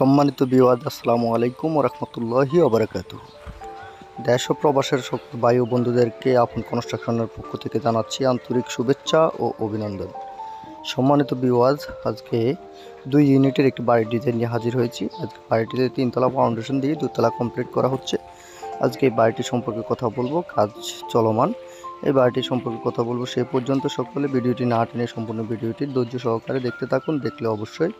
সম্মানিত বিওয়াজ আসসালামু আলাইকুম রহমতুল্লাহি ওবরাকাতু দেশ ও প্রবাসের সকল বায়ু বন্ধুদেরকে আপন কনস্ট্রাকশনের পক্ষ থেকে জানাচ্ছি আন্তরিক শুভেচ্ছা ও অভিনন্দন। সম্মানিত বিওয়াজ আজকে দুই ইউনিটের একটি বাড়ির ডিজাইন নিয়ে হাজির হয়েছি। আজকে বাড়িটিতে তিনতলা ফাউন্ডেশন দিয়ে দুতলা কমপ্লিট করা হচ্ছে। আজকে এই বাড়িটি সম্পর্কে কথা বলব, কাজ চলমান। এই বাড়িটি সম্পর্কে কথা বলব সে পর্যন্ত। সকলে ভিডিওটি না টেনে সম্পূর্ণ ভিডিওটি ধৈর্য সহকারে দেখতে থাকুন, দেখলে অবশ্যই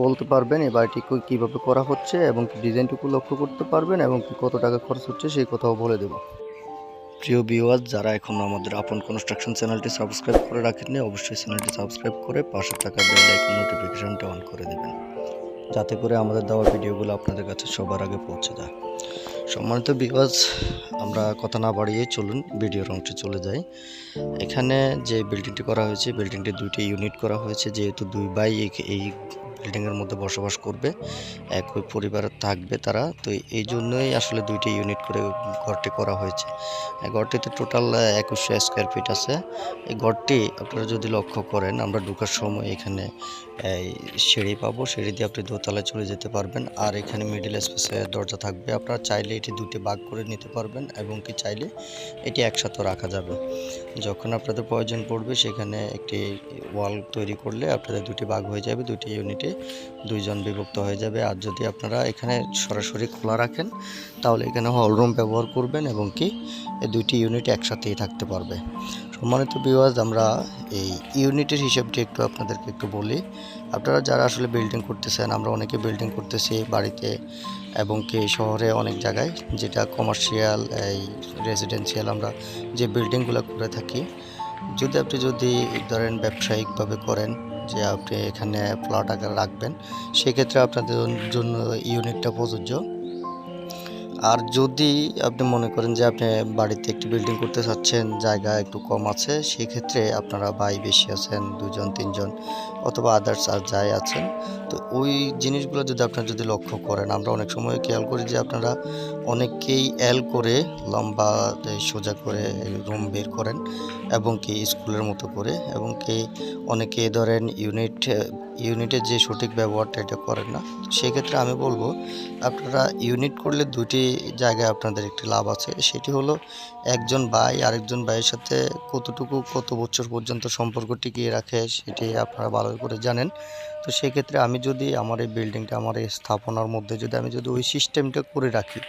বলতে পারবেন এই বাড়িটি কীভাবে করা হচ্ছে এবং ডিজাইনটুকু লক্ষ্য করতে পারবেন এবং কত টাকা খরচ হচ্ছে সেই কথাও বলে দেব। প্রিয় ভিউয়ার্স যারা এখন আমাদের আপন কনস্ট্রাকশন চ্যানেলটি সাবস্ক্রাইব করে রাখেননি, অবশ্যই চ্যানেলটি সাবস্ক্রাইব করে পাশে থাকা বেল আইকন নোটিফিকেশনটা অন করে দেবেন। যাতে করে আমাদের দেওয়া ভিডিওগুলো আপনাদের কাছে সবার আগে পৌঁছে যায়। সম্মানিত ভিউয়ার্স আমরা কথা না বাড়িয়ে চলুন ভিডিওর অংশে চলে যাই। এখানে যে বিল্ডিংটি করা হয়েছে বিল্ডিংটি দুইটি ইউনিট করা হয়েছে, যেহেতু দুই বাই এই বিল্ডিংয়ের মধ্যে বসবাস করবে, একই পরিবারে থাকবে তারা। তো এই জন্যই আসলে দুইটি ইউনিট করে ঘরটি করা হয়েছে। ঘরটিতে টোটাল একুশশো স্কোয়ার ফিট আছে। এই ঘরটি আপনারা যদি লক্ষ্য করেন, আমরা ঢুকার সময় এখানে সিঁড়ি পাবো। সিঁড়ি দিয়ে আপনি দোতলায় চলে যেতে পারবেন। আর এখানে মিডিল স্পেসে দরজা থাকবে। আপনারা চাইলে এটি দুটি ভাগ করে নিতে পারবেন এবং কি চাইলে এটি একসাথে রাখা যাবে। যখন আপনাদের প্রয়োজন পড়বে, সেখানে একটি ওয়াল তৈরি করলে আপনাদের দুটি ভাগ হয়ে যাবে, দুটি ইউনিটে দুইজন বিভক্ত হয়ে যাবে। আর যদি আপনারা এখানে সরাসরি খোলা রাখেন, তাহলে এখানে হলরুম ব্যবহার করবেন এবং কি এই দুইটি ইউনিট একসাথেই থাকতে পারবে। সম্মানিত বিওয়াজ আমরা এই ইউনিটের হিসাবটি একটু আপনাদেরকে একটু বলি। আপনারা যারা আসলে বিল্ডিং করতেছেন, আমরা অনেকে বিল্ডিং করতেছি বাড়িতে এবং কি শহরে অনেক জায়গায়, যেটা কমার্শিয়াল এই রেসিডেন্সিয়াল আমরা যে বিল্ডিংগুলো করে থাকি। যদি আপনি যদি ধরেন ব্যবসায়িকভাবে করেন যে আপনি এখানে প্লট আকারে রাখবেন সেক্ষেত্রে আপনাদের জন্য ইউনিটটা প্রযোজ্য। আর যদি আপনি মনে করেন যে আপনি বাড়িতে একটি বিল্ডিং করতে চাচ্ছেন, জায়গা একটু কম আছে, সেক্ষেত্রে আপনারা ভাই বেশি আছেন, দুজন, তিনজন অথবা আদার্স আর যাই আছেন, তো ওই জিনিসগুলো যদি আপনারা যদি লক্ষ্য করেন, আমরা অনেক সময় খেয়াল করি যে আপনারা অনেকেই এল করে লম্বা সোজা করে রুম বের করেন এবং কি স্কুলের মতো করে এবং কি অনেকে ধরেন ইউনিট ইউনিটের যে সঠিক ব্যবহারটা এটা করেন না, সেক্ষেত্রে আমি বলব আপনারা ইউনিট করলে দুটি জায়গায় আপনাদের একটি লাভ আছে, সেটি হলো একজন ভাই আরেকজন ভাইয়ের সাথে কতটুকু কত বছর পর্যন্ত সম্পর্ক টিকিয়ে রাখে সেটি আপনারা ভালো করে জানেন। তো সেক্ষেত্রে আমি যদি আমার এই বিল্ডিংটা, আমার এই স্থাপনার মধ্যে যদি আমি যদি ওই সিস্টেমটা করে রাখি,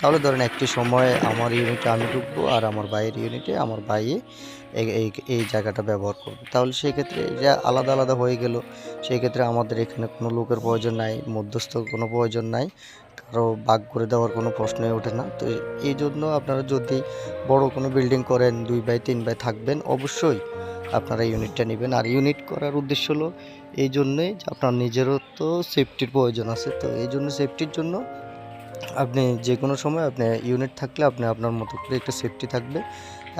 তাহলে ধরেন একটি সময় আমার ইউনিটে আমি ঢুকবো আর আমার ভাইয়ের ইউনিটে আমার ভাইয়ে এই এই জায়গাটা ব্যবহার করবে। তাহলে সেক্ষেত্রে এটা আলাদা আলাদা হয়ে গেল সেই ক্ষেত্রে আমাদের এখানে কোনো লোকের প্রয়োজন নাই মধ্যস্থ কোনো প্রয়োজন নাই, কারও ভাগ করে দেওয়ার কোনো প্রশ্নই ওঠে না। তো এই জন্য আপনারা যদি বড় কোনো বিল্ডিং করেন, দুই বাই তিন বাই থাকবেন, অবশ্যই আপনারা ইউনিটটা নেবেন। আর ইউনিট করার উদ্দেশ্য হলো এই জন্যই যে আপনার নিজেরও তো সেফটির প্রয়োজন আছে। তো এই জন্য সেফটির জন্য আপনি যে কোনো সময় আপনি ইউনিট থাকলে আপনি আপনার মতো করে একটা সেফটি থাকবে।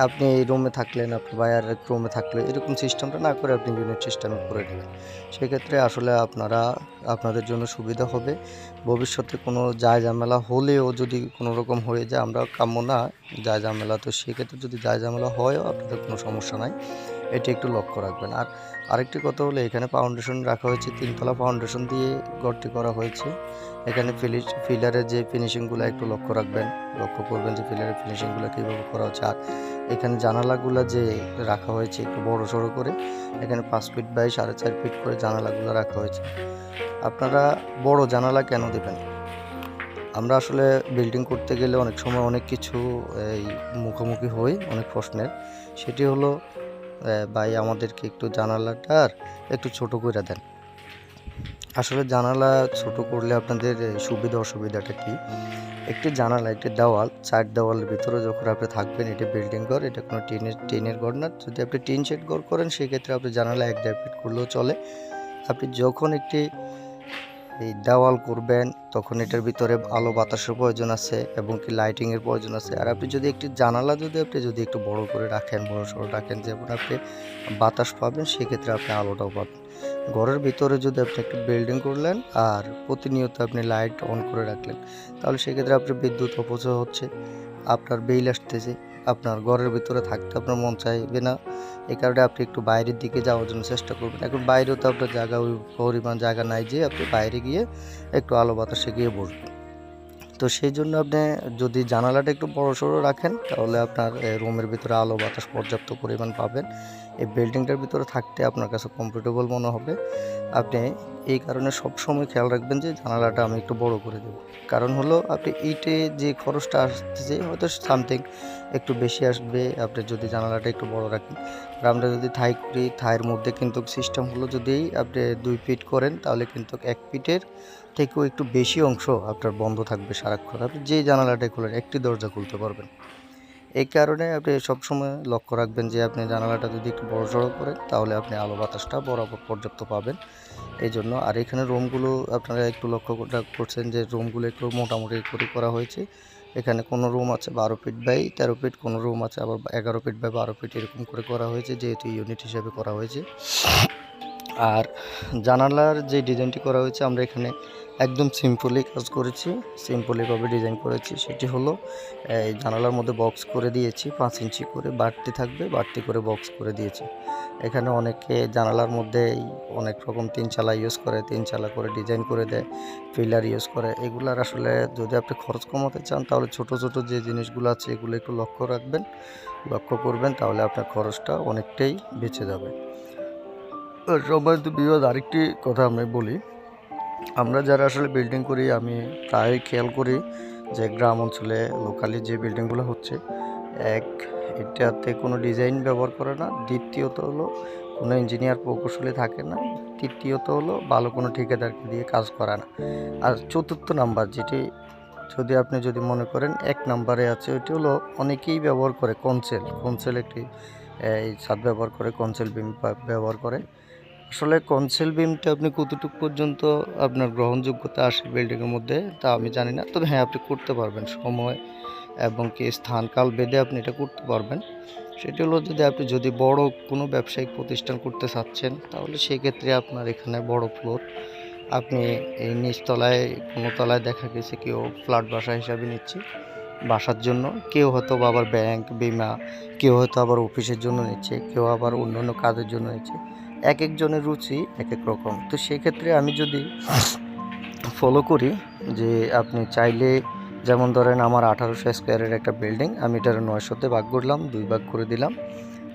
আপনি এই রুমে থাকলেন, আপনি বায়ার রুমে থাকলে, এরকম সিস্টেমটা না করে আপনি ইউনিট সিস্টেমে করে নেবেন সেক্ষেত্রে আসলে আপনারা, আপনাদের জন্য সুবিধা হবে। ভবিষ্যতে কোনো যায় ঝামেলা হলেও যদি কোনো রকম হয়ে যায়, আমরা কাম্য না যায় ঝামেলা তো সেক্ষেত্রে যদি যায় ঝামেলা হয়ও, আপনাদের কোনো সমস্যা নাই। এটি একটু লক্ষ্য রাখবেন। আর আরেকটি কথা হলো, এখানে ফাউন্ডেশন রাখা হয়েছে, তিনতলা ফাউন্ডেশন দিয়ে ঘরটি করা হয়েছে। এখানে ফিলিশ ফিলারের যে ফিনিশিংগুলো একটু লক্ষ্য রাখবেন, লক্ষ্য করবেন যে ফিলারের ফিনিশিংগুলো কীভাবে করা হচ্ছে। আর এখানে জানালাগুলো যে রাখা হয়েছে একটু বড় সড়ো করে, এখানে পাঁচ ফিট বাই সাড়ে চার ফিট করে জানালাগুলো রাখা হয়েছে। আপনারা বড় জানালা কেন দেবেন? আমরা আসলে বিল্ডিং করতে গেলে অনেক সময় অনেক কিছু এই মুখোমুখি হই, অনেক প্রশ্নের। সেটি হলো ভাই, আমাদেরকে একটু জানালাটার একটু ছোট করে দেন। আসলে জানালা ছোট করলে আপনাদের সুবিধা অসুবিধাটা কি? একটি জানালা, একটি দেওয়াল, চার দেওয়ালের ভিতরে যখন আপনি থাকবেন, এটা বিল্ডিং ঘর, এটা কোনো টিনের টিনের ঘর না। যদি আপনি টিন শেড ঘর করেন, সেক্ষেত্রে আপনি জানালা এক দেড় করলেও চলে। আপনি যখন একটি এই দেওয়াল করবেন, তখন এটার ভিতরে আলো বাতাসের প্রয়োজন আছে এবং কি লাইটিংয়ের প্রয়োজন আছে। আর আপনি যদি একটি জানালা যদি আপনি যদি একটু বড় করে রাখেন, বড় সড়ো রাখেন, যেমন আপনি বাতাস পাবেন, সেক্ষেত্রে আপনি আলোটাও পাবেন। ঘরের ভিতরে যদি আপনি একটি বিল্ডিং করলেন আর প্রতিনিয়ত আপনি লাইট অন করে রাখলেন, তাহলে সেক্ষেত্রে আপনার বিদ্যুৎ অপচয় হচ্ছে, আপনার বিল আসতেছে। আপনার ঘরের ভিতরে থাকতে আপনার মন চাইবে না। এই কারণে আপনি একটু বাইরের দিকে যাওয়ার জন্য চেষ্টা করবেন। এখন বাইরেও তো আপনার জায়গা ওই পরিমাণ জায়গা নাই যে আপনি বাইরে গিয়ে একটু আলো বাতাসে গিয়ে বসবেন। তো সেই জন্য আপনি যদি জানালাটা একটু বড় সড়ো রাখেন, তাহলে আপনার রুমের ভিতরে আলো বাতাস পর্যাপ্ত পরিমাণ পাবেন। এই বিল্ডিংটার ভিতরে থাকতে আপনার কাছে কমফোর্টেবল মনে হবে। আপনি এই কারণে সব সময় খেয়াল রাখবেন যে জানালাটা আমি একটু বড় করে দেবো। কারণ হলো আপনি ইটে যে খরচটা আসতেছে, হয়তো সামথিং একটু বেশি আসবে। আপনি যদি জানালাটা একটু বড় রাখেন, আর আমরা যদি থাই করি থাইয়ের মধ্যে কিন্তু সিস্টেম হলো যদি আপনি দুই ফিট করেন, তাহলে কিন্তু এক ফিটের থেকেও একটু বেশি অংশ আপনার বন্ধ থাকবে সারাক্ষণ। আপনি যেই জানালাটাই খুলেন, একটি দরজা খুলতে পারবেন। এই কারণে আপনি সবসময় লক্ষ্য রাখবেন যে আপনি জানালাটা যদি একটু বড় সড়ো করেন, তাহলে আপনি আলো বাতাসটা বরাবর পর্যাপ্ত পাবেন। এই জন্য আর এখানে রুমগুলো আপনারা একটু লক্ষ্য করছেন যে রুমগুলো একটু মোটামুটি করে করা হয়েছে। এখানে কোনো রুম আছে বারো ফিট বাই তেরো ফিট, কোনো রুম আছে আবার এগারো ফিট বাই বারো ফিট এরকম করে করা হয়েছে, যেহেতু ইউনিট হিসেবে করা হয়েছে। আর জানালার যে ডিজাইনটি করা হয়েছে, আমরা এখানে একদম সিম্পলি কাজ করেছি। সিম্পলিভাবে ডিজাইন করেছি। সেটি হলো, এই জানালার মধ্যে বক্স করে দিয়েছি, পাঁচ ইঞ্চি করে বাড়তি থাকবে, বাড়তি করে বক্স করে দিয়েছি। এখানে অনেকে জানালার মধ্যে অনেক রকম তিন চালা ইউজ করে, তিন চালা করে ডিজাইন করে দেয় পিলার ইউজ করে। এগুলার আসলে যদি আপনি খরচ কমাতে চান, তাহলে ছোট ছোট যে জিনিসগুলো আছে, এগুলো একটু লক্ষ্য রাখবেন। লক্ষ্য করবেন, তাহলে আপনার খরচটা অনেকটাই বেঁচে যাবে। সম্মানিত বিবাদ আরেকটি কথা আমি বলি। আমরা যারা আসলে বিল্ডিং করি, আমি প্রায় খেয়াল করি যে গ্রাম অঞ্চলে লোকালি যে বিল্ডিংগুলো হচ্ছে, এক, এটাতে কোনো ডিজাইন ব্যবহার করে না। দ্বিতীয়ত হলো, কোনো ইঞ্জিনিয়ার প্রকৌশলী থাকে না। তৃতীয়ত হলো, ভালো কোনো ঠিকাদারকে দিয়ে কাজ করা না। আর চতুর্থ নাম্বার যেটি, যদি আপনি যদি মনে করেন, এক নাম্বারে আছে, ওইটি হলো অনেকেই ব্যবহার করে কনসেল কনসেল একটি এই ছাদ ব্যবহার করে কনসেল বিম ব্যবহার করে। আসলে কনসেল বিমটা আপনি কতটুকু পর্যন্ত আপনার গ্রহণযোগ্যতা আসে বিল্ডিংয়ের মধ্যে, তা আমি জানি না। তবে হ্যাঁ আপনি করতে পারবেন সময় এবং কি স্থানকাল বেঁধে আপনি এটা করতে পারবেন। সেটি হলো যদি আপনি যদি বড় কোনো ব্যবসায়িক প্রতিষ্ঠান করতে চাচ্ছেন, তাহলে সেক্ষেত্রে আপনার এখানে বড় ফ্লোর আপনি এই নিচতলায় কোনো তলায় দেখা গেছে কেউ ফ্ল্যাট বাসা হিসাবে নিচ্ছে বাসার জন্য। কেউ হয়তো আবার ব্যাংক বিমা, কেউ হয়তো আবার অফিসের জন্য নিচ্ছে, কেউ আবার অন্য অন্য কাজের জন্য নিচ্ছে। এক একজনের রুচি এক এক রকম। তো সেক্ষেত্রে আমি যদি ফলো করি যে আপনি চাইলে যেমন ধরেন আমার আঠারোশো স্কোয়ারের একটা বিল্ডিং আমি এটার নয়শোতে ভাগ করলাম, দুই ভাগ করে দিলাম।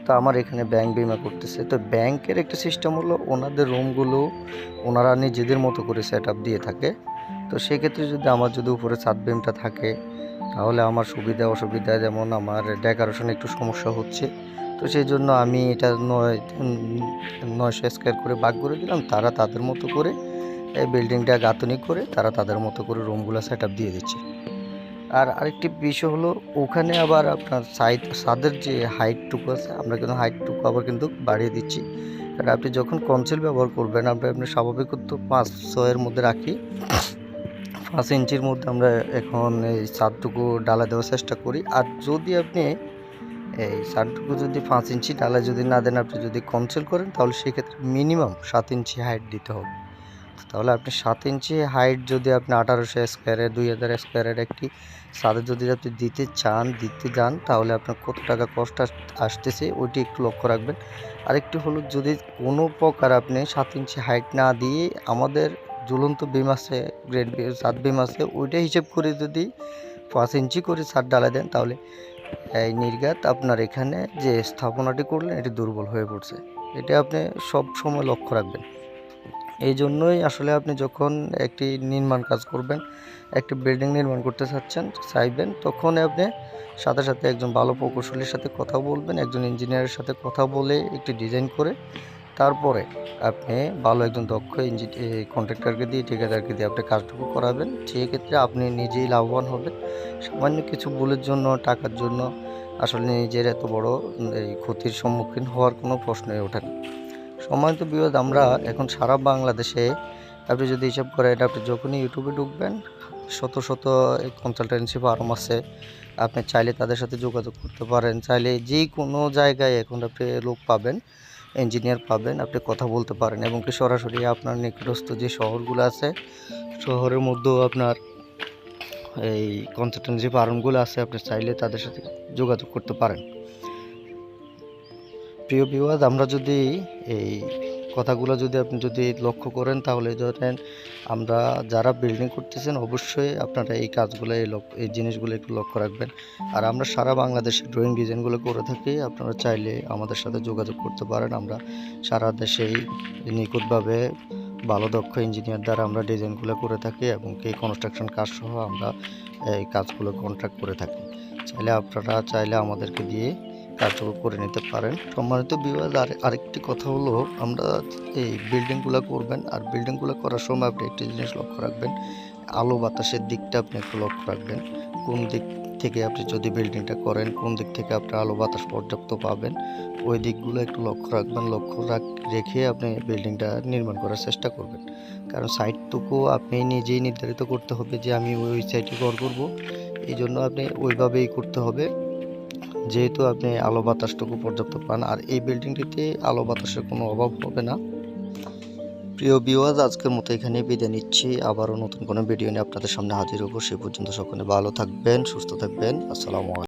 তো আমার এখানে ব্যাংক বিমা করতেছে। তো ব্যাংকের একটা সিস্টেম হলো ওনাদের রুমগুলো ওনারা নিজেদের মতো করে সেট আপ দিয়ে থাকে। তো সেক্ষেত্রে যদি আমার যদি উপরে ছাদ বিমটা থাকে, তাহলে আমার সুবিধা অসুবিধা, যেমন আমার ডেকোরেশনে একটু সমস্যা হচ্ছে। তো সেই জন্য আমি এটা নয় নয়শো স্কোয়ার করে ভাগ করে দিলাম। তারা তাদের মতো করে এই বিল্ডিংটা গাঁথনি করে তারা তাদের মতো করে রুমগুলো সেট দিয়ে দিচ্ছে। আর আরেকটি বিষয় হলো, ওখানে আবার আপনার সাইড ছাদের যে হাইটটুকু আছে, আমরা কিন্তু হাইটটুকু আবার কিন্তু বাড়িয়ে দিচ্ছি। কারণ আপনি যখন কনসিল ব্যবহার করবেন, আমরা আপনি স্বাভাবিক তো পাঁচ ছয়ের মধ্যে রাখি। পাঁচ ইঞ্চির মধ্যে আমরা এখন এই ছাদটুকু ডালা দেওয়ার চেষ্টা করি। আর যদি আপনি এই ছাদটুকু যদি পাঁচ ইঞ্চি ডালা যদি না দেন আপনি যদি কনসেল করেন, তাহলে সেক্ষেত্রে মিনিমাম সাত ইঞ্চি হাইট দিতে হবে। তাহলে আপনি সাত ইঞ্চি হাইট যদি আপনি আঠারোশো স্কোয়ারের দুই হাজার স্কোয়ারের একটি ছাদে যদি আপনি দিতে চান, দিতে যান, তাহলে আপনার কত টাকা কষ্ট আস- আসতেছে ওইটি একটু লক্ষ্য রাখবেন। আরেকটি হলো যদি কোনো প্রকার আপনি সাত ইঞ্চি হাইট না দিয়ে আমাদের ঝুলন্ত বিম আছে, গ্রেড ছাদ বিম আছে, ওইটা হিসেব করে যদি পাঁচ ইঞ্চি করে ছাদ ডালা দেন, তাহলে এই নির্গাত আপনার এখানে যে স্থাপনাটি করলেন, এটি দুর্বল হয়ে পড়ছে। এটা আপনি সব সময় লক্ষ্য রাখবেন। এই জন্যই আসলে আপনি যখন একটি নির্মাণ কাজ করবেন, একটি বিল্ডিং নির্মাণ করতে চাচ্ছেন, চাইবেন তখন আপনি সাথে সাথে একজন ভালো প্রকৌশলীর সাথে কথা বলবেন, একজন ইঞ্জিনিয়ারের সাথে কথা বলে একটি ডিজাইন করে তারপরে আপনি ভালো একজন দক্ষ ইঞ্জি কন্ট্রাক্টরকে দিয়ে, ঠিকাদারকে দিয়ে আপনি কাজটুকু করাবেন। সেক্ষেত্রে আপনি নিজেই লাভবান হবেন। সামান্য কিছু ভুলের জন্য, টাকার জন্য আসলে নিজের এত বড় এই ক্ষতির সম্মুখীন হওয়ার কোনো প্রশ্নই ওঠে না। সম্মানিত বিরোধ আমরা এখন সারা বাংলাদেশে আপনি যদি হিসাব করেন, আপনি যখনই ইউটিউবে ঢুকবেন, শত শত কনসালটেন্সি ফার্ম আছে। আপনি চাইলে তাদের সাথে যোগাযোগ করতে পারেন। চাইলে যে কোনো জায়গায় এখন আপনি লোক পাবেন। ইঞ্জিনিয়ার পাবেন, আপনি কথা বলতে পারেন এবং কি সরাসরি আপনার নিকটস্থ যে শহরগুলো আছে, শহরের মধ্যেও আপনার এই কনসালটেন্সি ফার্মগুলো আছে, আপনি চাইলে তাদের সাথে যোগাযোগ করতে পারেন। প্রিয় বিবাদ আমরা যদি এই কথাগুলো যদি আপনি যদি লক্ষ্য করেন, তাহলে ধরেন আমরা যারা বিল্ডিং করতেছেন, অবশ্যই আপনারা এই কাজগুলো, এই এই জিনিসগুলো একটু লক্ষ্য রাখবেন। আর আমরা সারা বাংলাদেশে ড্রয়িং ডিজাইনগুলো করে থাকি, আপনারা চাইলে আমাদের সাথে যোগাযোগ করতে পারেন। আমরা সারা দেশেই নিখুঁতভাবে ভালো, দক্ষ ইঞ্জিনিয়ার দ্বারা আমরা ডিজাইনগুলো করে থাকি এবং এই কনস্ট্রাকশন কাজ সহ আমরা এই কাজগুলো কন্ট্রাক্ট করে থাকি। চাইলে আপনারা, চাইলে আমাদেরকে দিয়ে কাজগুলো করে নিতে পারেন। সম্মানিত বিভাগ আর আরেকটি কথা হলো, আমরা এই বিল্ডিংগুলো করবেন, আর বিল্ডিংগুলো করার সময় আপনি একটি জিনিস লক্ষ্য রাখবেন, আলো বাতাসের দিকটা আপনি একটু লক্ষ্য রাখবেন, কোন দিক থেকে আপনি যদি বিল্ডিংটা করেন, কোন দিক থেকে আপনি আলো বাতাস পর্যাপ্ত পাবেন, ওই দিকগুলো একটু লক্ষ্য রাখবেন, লক্ষ্য রাখ আপনি বিল্ডিংটা নির্মাণ করার চেষ্টা করবেন। কারণ সাইটটুকু আপনি নিজেই নির্ধারিত করতে হবে যে আমি ওই সাইটে ঘর করব এই জন্য আপনি ওইভাবেই করতে হবে। যেহেতু আপনি আলো বাতাসটুকু পর্যাপ্ত পান, আর এই বিল্ডিংটিতে আলো বাতাসের কোনো অভাব হবে না। প্রিয় বিওয়াজ আজকের মতো এখানে বিদায় নিচ্ছি। আবারও নতুন কোনো ভিডিও নিয়ে আপনাদের সামনে হাজির হব। সে পর্যন্ত সকলে ভালো থাকবেন, সুস্থ থাকবেন। আসসালামু আলাইকুম।